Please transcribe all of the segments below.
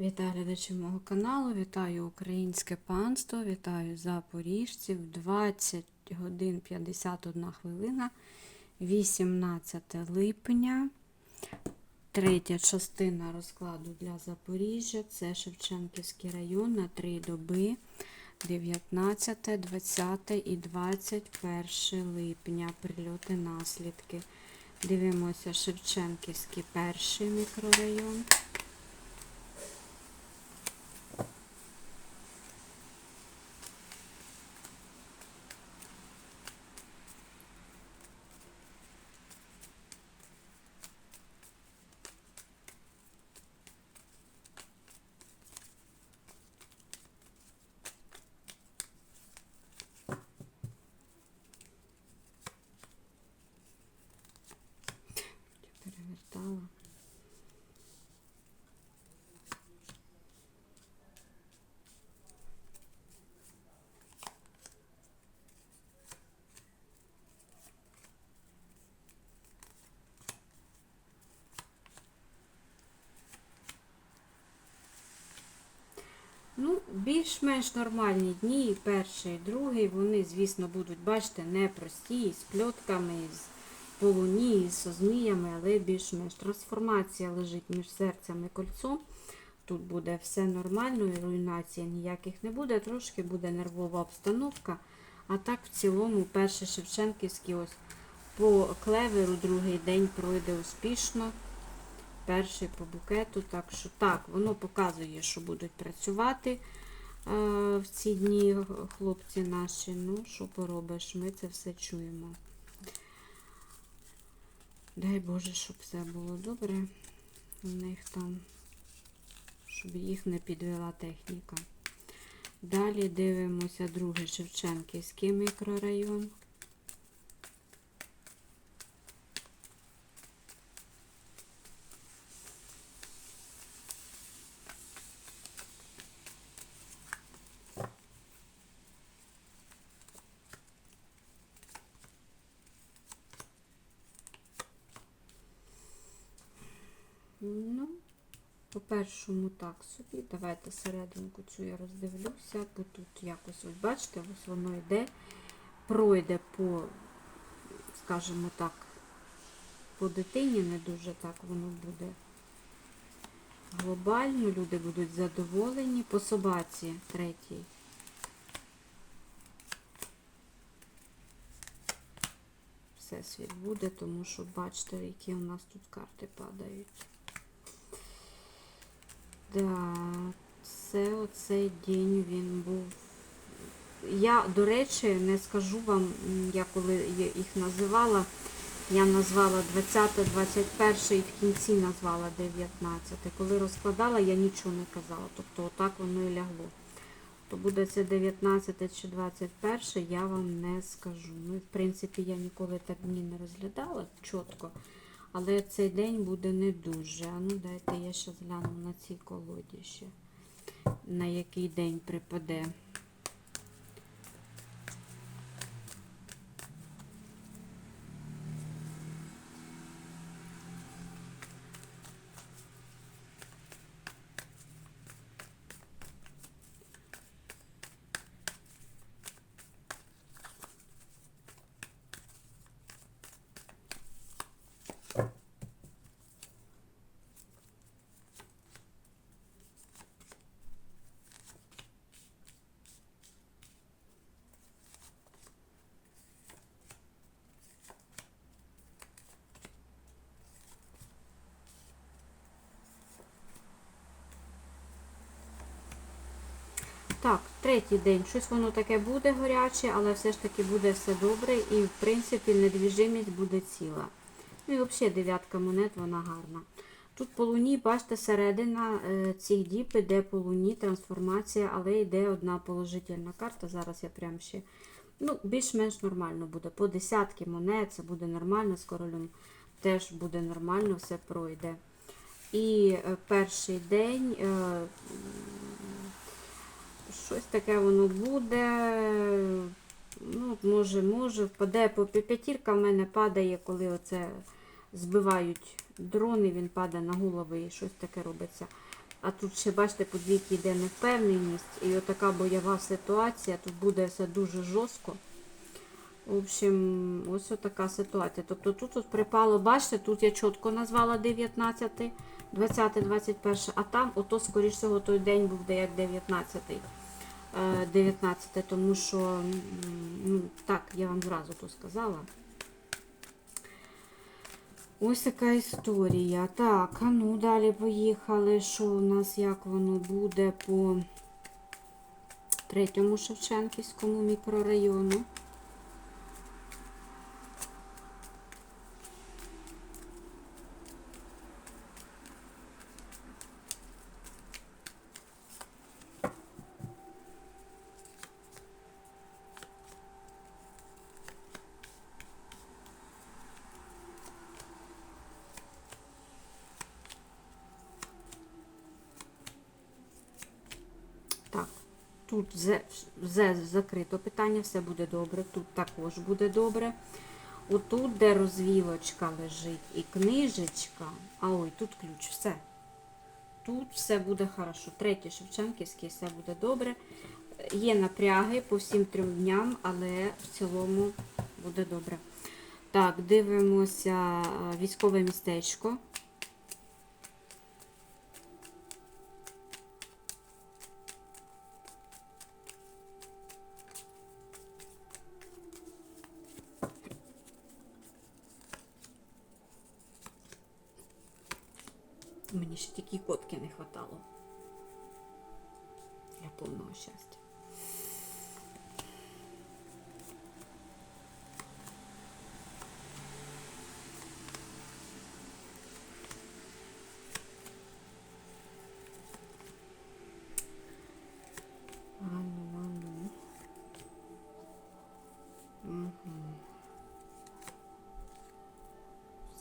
Вітаю глядачів мого каналу, вітаю українське панство, вітаю запоріжців. 20 годин 51 хвилина, 18 липня. Третя частина розкладу для Запоріжжя. Це Шевченківський район на три доби 19, 20 і 21 липня. Прильоти наслідки. Дивимося Шевченківський перший мікрорайон. Ну, більш-менш нормальні дні, і перший, і другий, вони, звісно, будуть, бачите, непрості, з пльотками, з полуні, з зміями, але більш-менш трансформація лежить між серцем і кольцом. Тут буде все нормально, і руйнації ніяких не буде, трошки буде нервова обстановка. А так, в цілому, перший Шевченківський ось по клеверу другий день пройде успішно. Перший по букету. Так що так, воно показує, що будуть працювати е, в ці дні хлопці наші. Ну, що поробиш, ми це все чуємо. Дай Боже, щоб все було добре. У них там, щоб їх не підвела техніка. Далі дивимося другий Шевченківський мікрорайон. Ну, по першому так собі. Давайте серединку цю я роздивлюся, бо тут якось, ось бачите, ось воно йде, пройде по, скажімо так, по дитині, не дуже так воно буде глобально, люди будуть задоволені. По собаці третій. Всесвіт буде, тому що бачите, які у нас тут карти падають. Да, це оцей день він був. Я, до речі, не скажу вам, я коли їх називала, я назвала 20, 21 і в кінці назвала 19. Коли розкладала, я нічого не казала. Тобто отак воно і лягло. То буде це 19 чи 21, я вам не скажу. Ну, в принципі, я ніколи так дні не розглядала чітко. Але цей день буде не дуже. А ну дайте я ще гляну на цій колоді ще, на який день припаде. Так, третій день. Щось воно таке буде гаряче, але все ж таки буде все добре і, в принципі, недвіжимість буде ціла. Ну і взагалі дев'ятка монет, вона гарна. Тут по луні, бачите, середина е, цих діб іде по луні, трансформація, але йде одна положительна карта. Зараз я прям ще. Ну, більш-менш нормально буде. По десятки монет це буде нормально, з королем теж буде нормально, все пройде. І е, перший день. Щось таке воно буде. Ну, може, може, впаде по п'ятірка в мене падає, коли оце збивають дрони, він падає на голови і щось таке робиться. А тут ще, бачите, по двійки йде невпевненість. І отака бойова ситуація. Тут буде все дуже жорстко. В общем, ось така ситуація. Тобто тут от припало, бачите, тут я чітко назвала 19, 20, 21, а там, ото, скоріш всього, той день був де як 19. Е, 19, тому що, ну, так, я вам зразу то сказала. Ось така історія. Так, а ну далі поїхали. Що у нас, як воно буде по третьому Шевченківському мікрорайону? Так, тут зе, зе закрито питання, все буде добре. Тут також буде добре. Отут, де розвілочка лежить і книжечка, а ой, тут ключ, все. Тут все буде хорошо. Третє Шевченківське, все буде добре. Є напряги по всім трьом дням, але в цілому буде добре. Так, дивимося е, військове містечко.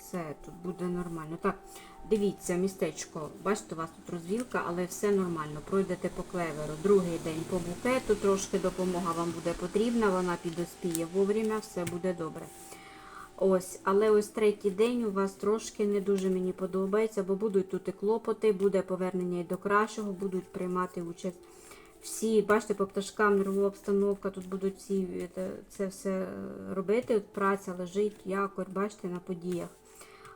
Все, тут буде нормально. Так, дивіться, містечко. Бачите, у вас тут розвілка, але все нормально. Пройдете по клеверу. Другий день по букету, трошки допомога вам буде потрібна, вона підоспіє вовремя, все буде добре. Ось, але ось третій день у вас трошки не дуже мені подобається, бо будуть тут і клопоти, буде повернення і до кращого, будуть приймати участь всі, бачите, по пташкам нервова обстановка, тут будуть всі е, це все робити. От праця лежить, якорь, бачите, на подіях.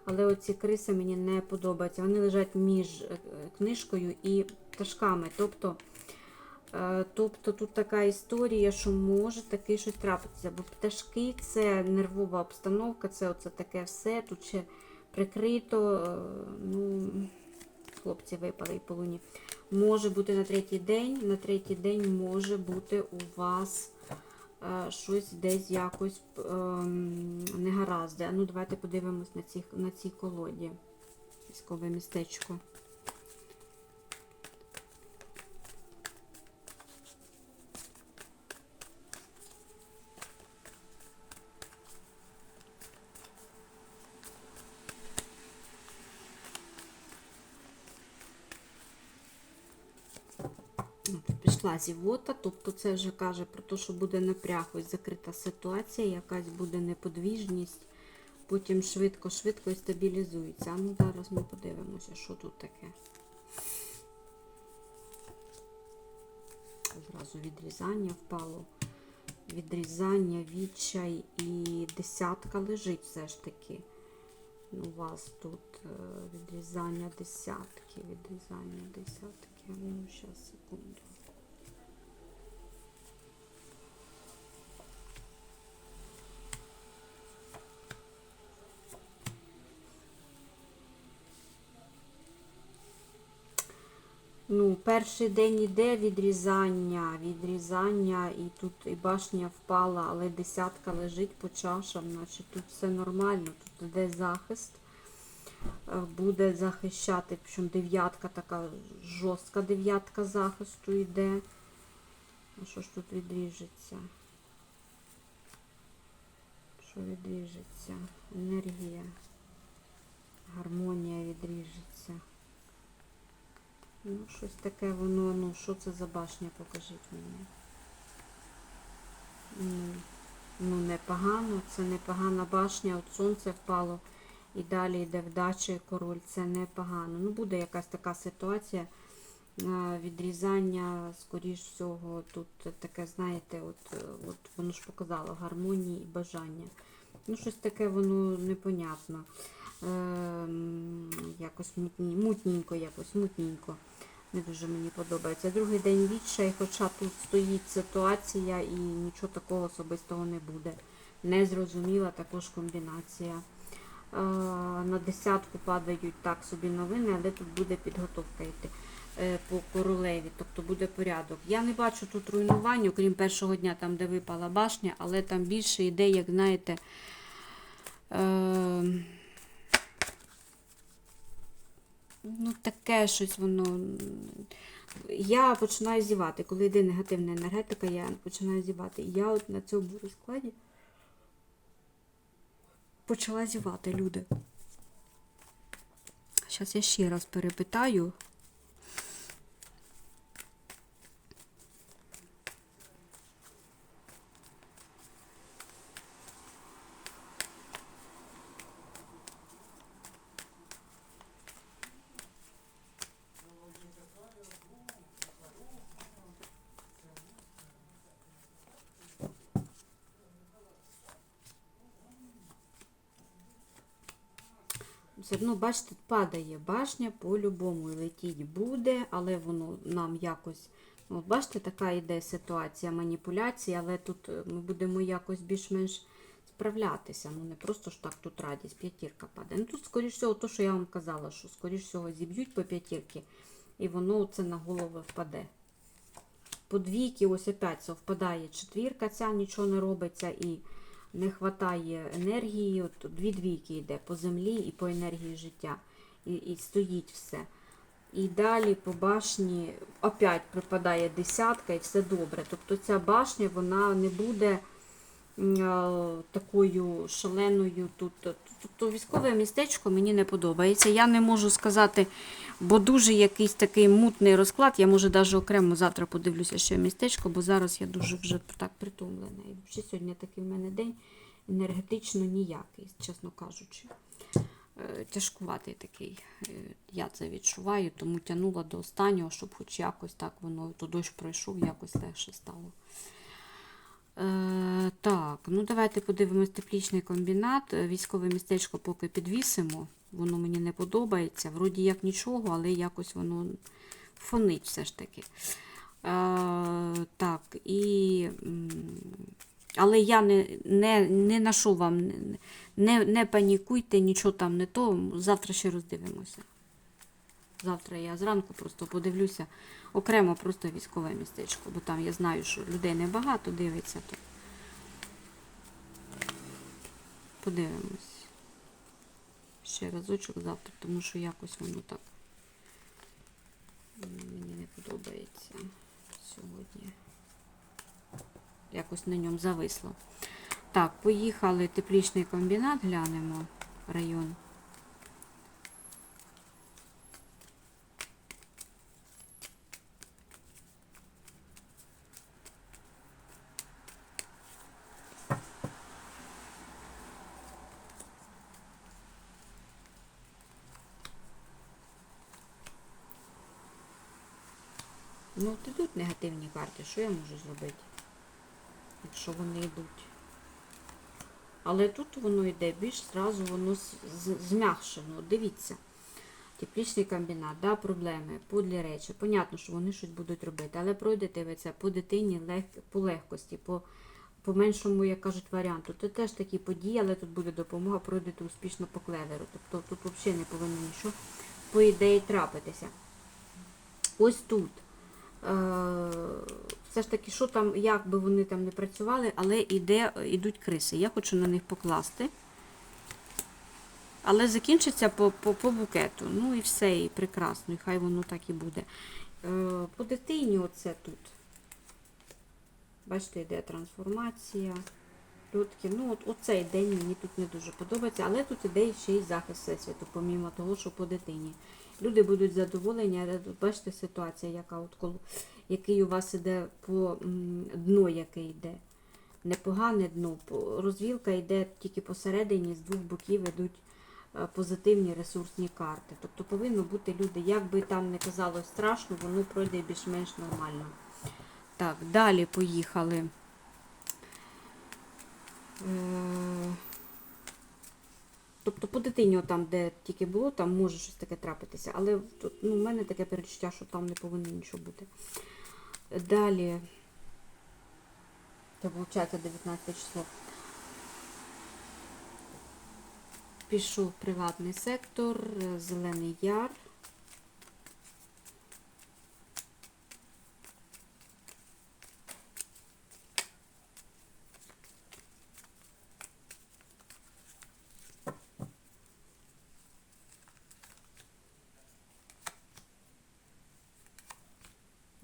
Але оці криси мені не подобаються. Вони лежать між е, книжкою і пташками. Тобто, е, тобто тут така історія, що може таки щось трапитися. Бо пташки це нервова обстановка, це оце таке все. Тут ще прикрито. е, ну, Хлопці випали і по луні. Може бути на третій день. На третій день може бути у вас е, щось десь якось е, негаразде. Ну давайте подивимось на ці, на цій колоді. Військове містечко. Ну, Пішла зівота, тобто це вже каже про те, що буде напряг, ось закрита ситуація, якась буде неподвіжність, потім швидко-швидко і стабілізується. А ну зараз ми подивимося, що тут таке. Зразу відрізання впало. Відрізання, відчай і десятка лежить все ж таки. Ну, У вас тут е, відрізання десятки, відрізання десятки. Ну, зараз, секунду. Ну, перший день іде відрізання, відрізання, і тут і башня впала, але десятка лежить по чашам, значить тут все нормально, тут іде захист, е, буде захищати, причому дев'ятка така жорстка дев'ятка захисту йде. А що ж тут відріжеться? Що відріжеться? Енергія, гармонія відріжеться. Ну, щось таке воно, ну, що це за башня, покажіть мені. Ну, ну непогано, це непогана башня, от сонце впало і далі йде вдача король, це непогано. Ну, буде якась така ситуація, відрізання, скоріш всього, тут таке, знаєте, от, е, от воно ж показало гармонії і бажання. Ну, щось таке воно непонятно. Ем, якось мутні, мутненько, якось мутненько. Не дуже мені подобається. Другий день відчай, хоча тут стоїть ситуація і нічого такого особистого не буде. Незрозуміла також комбінація. Е, На десятку падають так собі новини, але тут буде підготовка йти е, по королеві, тобто буде порядок. Я не бачу тут руйнувань, окрім першого дня, там, де випала башня, але там більше йде, як знаєте. Е, Ну, таке щось воно. Я починаю зівати. Коли йде негативна енергетика, я починаю зівати. І я от на цьому розкладі почала зівати, люди. Зараз я ще раз перепитаю. Все одно, бачите, падає башня по-любому летіть буде, але воно нам якось. Ну, от бачите, така йде ситуація маніпуляції, але тут е, ми будемо якось більш-менш справлятися. Ну не просто ж так тут радість, п'ятірка падає. Ну тут, скоріш всього, то, що я вам казала, що скоріш всього зіб'ють по п'ятірки, і воно це на голову впаде. По двійки, ось опять совпадає четвірка, ця нічого не робиться і не вистачає енергії. От дві двійки йде по землі і по енергії життя. І, і стоїть все. І далі по башні опять припадає десятка і все добре. Тобто ця башня вона не буде такою шаленою тут. Тобто військове містечко мені не подобається. Я не можу сказати, бо дуже якийсь такий мутний розклад. Я може навіть окремо завтра подивлюся ще містечко, бо зараз я дуже вже так притомлена. І взагалі сьогодні такий в мене день енергетично ніякий, чесно кажучи. Е, Тяжкуватий такий. Е, Я це відчуваю, тому тягнула до останнього, щоб хоч якось так воно, то дощ пройшов, якось легше стало. Е, так, ну давайте подивимось теплічний комбінат. Е, Військове містечко поки підвісимо. Воно мені не подобається. Вроді як нічого, але якось воно фонить все ж таки. Е, так, і. Але я не, не, не ношу вам, не, не панікуйте, нічого там не то. Завтра ще роздивимося. Завтра я зранку просто подивлюся окремо просто військове містечко, бо там я знаю, що людей небагато дивиться. То подивимось. Ще разочок завтра, тому що якось воно так мені не подобається сьогодні. Якось на ньому зависло. Так, поїхали теплічний комбінат, глянемо район. Ну, от ідуть негативні карти, що я можу зробити, якщо вони йдуть. Але тут воно йде більш зразу воно з- з- Дивіться. Теплічний комбінат, да, проблеми, подлі речі. Понятно, що вони щось будуть робити, але пройдете ви це по дитині лег, по легкості, по, по меншому, як кажуть, варіанту. Це теж такі події, але тут буде допомога, пройдете успішно по клеверу. Тобто тут взагалі не повинно нічого по ідеї трапитися. Ось тут. Е, все ж таки, що там, як би вони там не працювали, але іде, ідуть криси. Я хочу на них покласти. Але закінчиться по, по, по букету. Ну і все, і прекрасно, і хай воно так і буде. Е, по дитині оце тут. Бачите, йде трансформація. Людки. Ну, от оцей день мені тут не дуже подобається, але тут іде ще й захист всесвіту, помімо того, що по дитині. Люди будуть задоволені, але бачите ситуація, яка от коло, який у вас іде по дно, яке йде. Непогане дно. Розвілка йде тільки посередині, з двох боків йдуть е, позитивні ресурсні карти. Тобто повинно бути люди, як би там не казалось страшно, воно пройде більш-менш нормально. Так, далі поїхали. Тобто по дитині, там, де тільки було, там може щось таке трапитися. Але тут, ну, в мене таке перечуття, що там не повинно нічого бути. Далі. Це виходить 19 число. Пішов приватний сектор, Зелений Яр.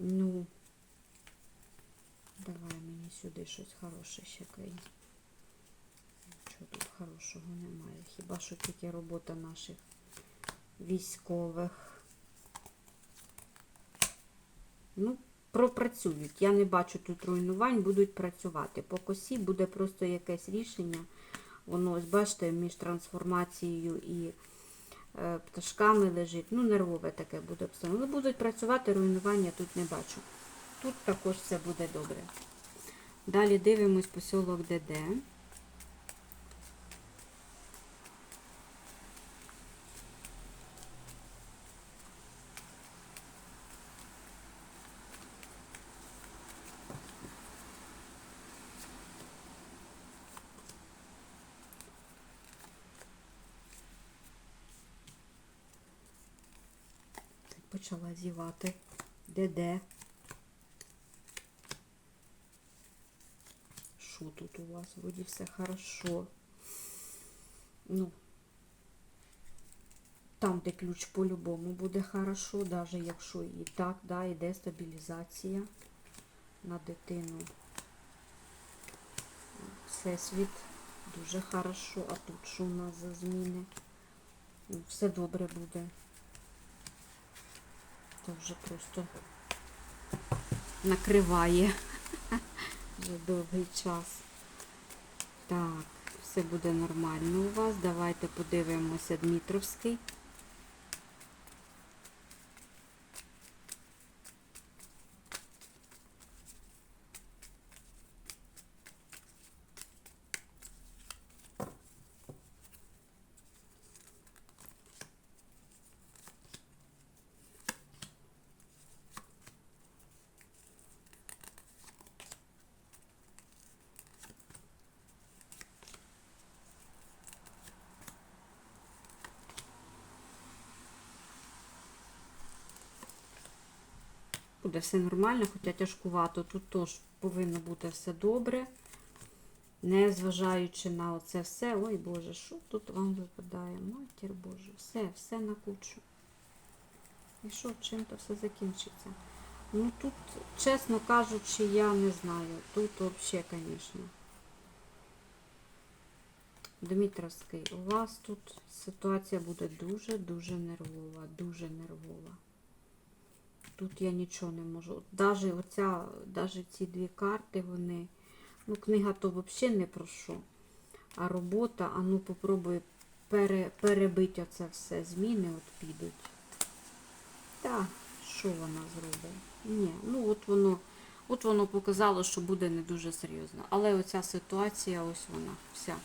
Ну, давай мені сюди щось хороше ще кинь. Нічого тут хорошого немає. Хіба що тільки робота наших військових. Ну, пропрацюють. Я не бачу тут руйнувань, будуть працювати. По косі буде просто якесь рішення. Воно, ось бачите, між трансформацією і е, пташками лежить. Ну, нервове таке буде. Але будуть працювати, руйнування тут не бачу. Тут також все буде добре. Далі дивимось посілок ДД. Почала зівати. ДД. Що тут у вас? Вроді все хорошо. Ну, там, де ключ по-любому буде хорошо, навіть якщо і так, да, йде стабілізація на дитину. Всесвіт дуже хорошо. А тут що у нас за зміни? Ну, Все добре буде. Це вже просто накриває вже довгий час. Так, все буде нормально у вас. Давайте подивимося Дмитровський. Буде все нормально, хоча тяжкувато. Тут теж повинно бути все добре. Не зважаючи на оце все. Ой Боже, що тут вам випадає? Матір Боже, все, все на кучу. І що, чим то все закінчиться? Ну тут, чесно кажучи, я не знаю. Тут взагалі, звісно. Дмитровський, у вас тут ситуація буде дуже-дуже нервова, дуже нервова. Тут я нічого не можу. Даже оця, даже ці дві карти, вони. Ну, книга то взагалі не про що. А робота, а ну попробую пере, перебити оце все. Зміни от підуть. Так, що вона зробить? Ні, ну от воно, от воно показало, що буде не дуже серйозно. Але оця ситуація, ось вона, вся.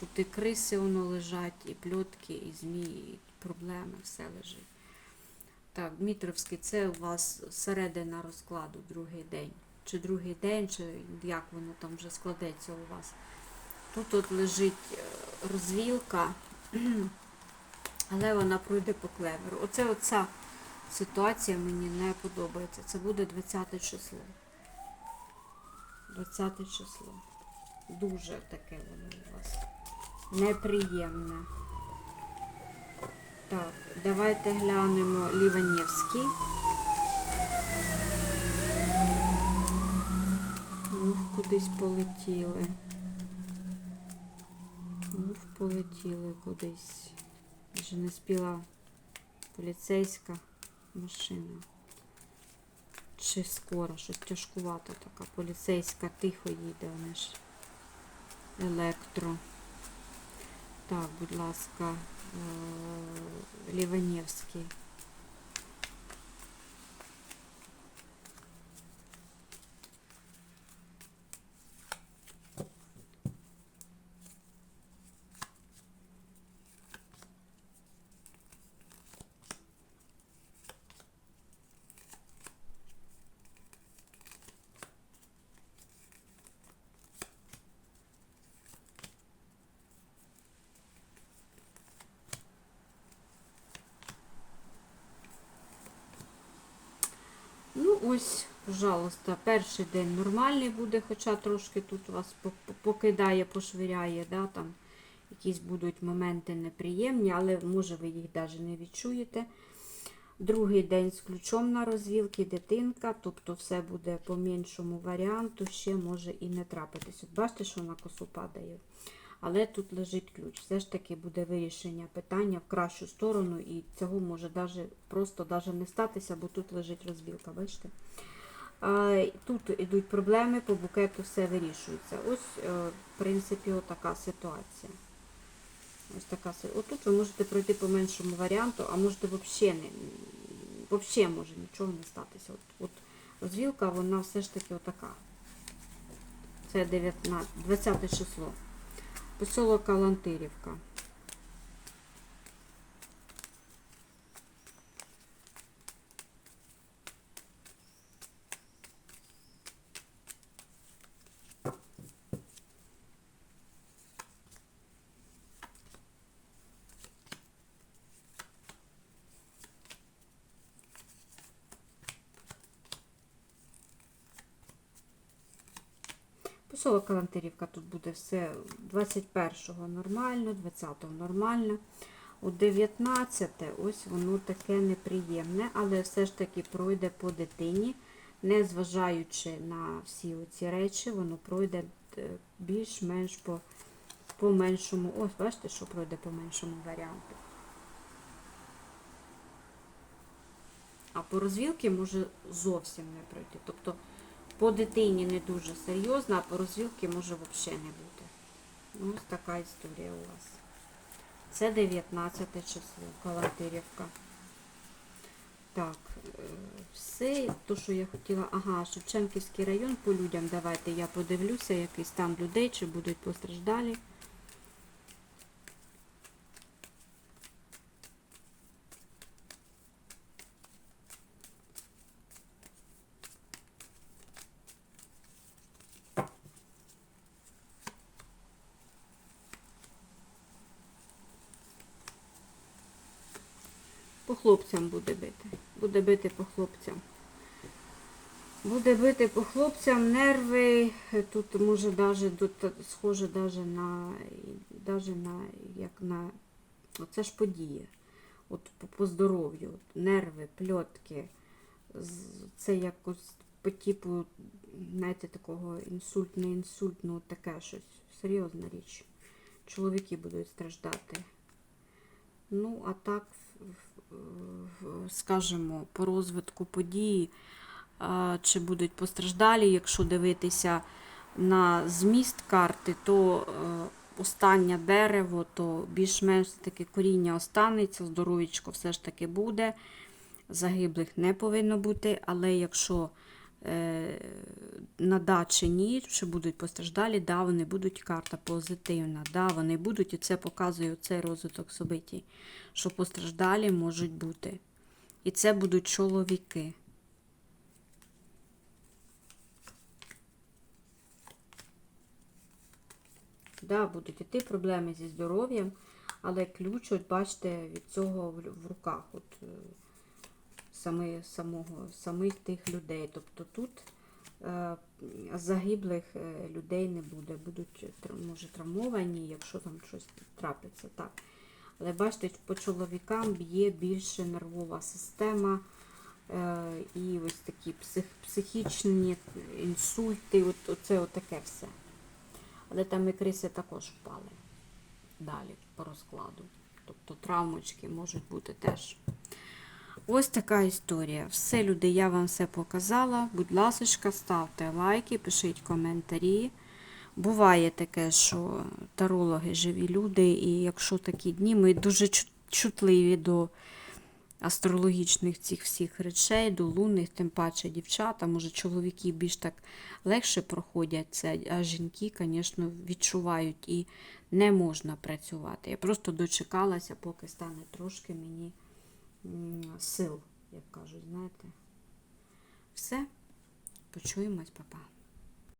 Тут і криси воно лежать, і пльотки, і змії, і проблеми, все лежить. Так, Дмитровський, це у вас середина розкладу, другий день. Чи другий день, чи як воно там вже складеться у вас. Тут от лежить е, розвілка, але вона пройде по клеверу. Оце оця ситуація мені не подобається. Це буде 20 число. 20 число. Дуже таке воно у вас неприємне. Так, давайте глянемо Ліванівський. Ух, кудись полетіли. Ух, полетіли кудись. Вже не спіла поліцейська машина. Чи скоро, щось тяжкувато така. Поліцейська тихо їде, вони ж електро. Так, будь ласка, е, Ліванівський. Ну, ось, пожалуйста, перший день нормальний буде, хоча трошки тут вас по- по- покидає, пошвиряє, да, там якісь будуть моменти неприємні, але може ви їх навіть не відчуєте. Другий день з ключом на розвілки, дитинка, тобто все буде по меншому варіанту, ще може і не трапитись. От бачите, що на косу падає. Але тут лежить ключ. Все ж таки буде вирішення питання в кращу сторону, і цього може даже, просто даже не статися, бо тут лежить розвілка, бачите? Тут йдуть проблеми, по букету все вирішується. Ось, е, в принципі, отака ситуація. Ось така Отут ви можете пройти по меншому варіанту, а можете взагалі не взагалі може нічого не статися. От, от розвілка, вона все ж таки отака. Це 19, 20 число. Поселок Калантирівка. Поселок Калантирівка тут буде все 21-го нормально, 20-го нормально. У 19 ось воно таке неприємне, але все ж таки пройде по дитині, не зважаючи на всі оці речі, воно пройде е, більш-менш по, по меншому. Ось, бачите, що пройде по меншому варіанту. А по розвілки може зовсім не пройти. Тобто по дитині не дуже серйозно, а по розвілки може взагалі не бути. Ну, ось така історія у вас. Це 19 число, калантирівка. Так, е, все, то, що я хотіла. Ага, Шевченківський район по людям. Давайте я подивлюся, який стан людей, чи будуть постраждалі. По хлопцям буде бити. Буде бити по хлопцям. Буде бити по хлопцям нерви. Тут може даже тут схоже даже на, даже на як на. Оце ж подія. От по, по здоров'ю. Нерви, пльотки. Це якось по типу, знаєте, такого інсульт, не інсульт, ну таке щось. Серйозна річ. Чоловіки будуть страждати. Ну, а так, скажімо, по розвитку події, чи будуть постраждалі, якщо дивитися на зміст карти, то е, останнє дерево, то більш-менш таке коріння останеться, здоров'ячко все ж таки буде. Загиблих не повинно бути, але якщо на да чи ні, чи будуть постраждалі, да, вони будуть карта позитивна, да, вони будуть, і це показує цей розвиток событій, що постраждалі можуть бути. І це будуть чоловіки. Да, будуть іти проблеми зі здоров'ям, але ключ, от бачите, від цього в руках. От, е, сами, самого, самих тих людей. Тобто тут е, загиблих е, людей не буде. Будуть може травмовані, якщо там щось трапиться. Так. Але бачите, по чоловікам б'є більше нервова система е, і ось такі псих, психічні інсульти, от, оце отаке все. Але там і криси також впали далі по розкладу. Тобто травмочки можуть бути теж. Ось така історія. Все, люди, я вам все показала. Будь ласка, ставте лайки, пишіть коментарі. Буває таке, що тарологи живі люди, і якщо такі дні, ми дуже чутливі до астрологічних цих всіх речей, до лунних, тим паче дівчата, може чоловіки більш так легше проходять це, а жінки, звісно, відчувають і не можна працювати. Я просто дочекалася, поки стане трошки мені сил, як кажуть, знаєте. Все, почуємось, папа.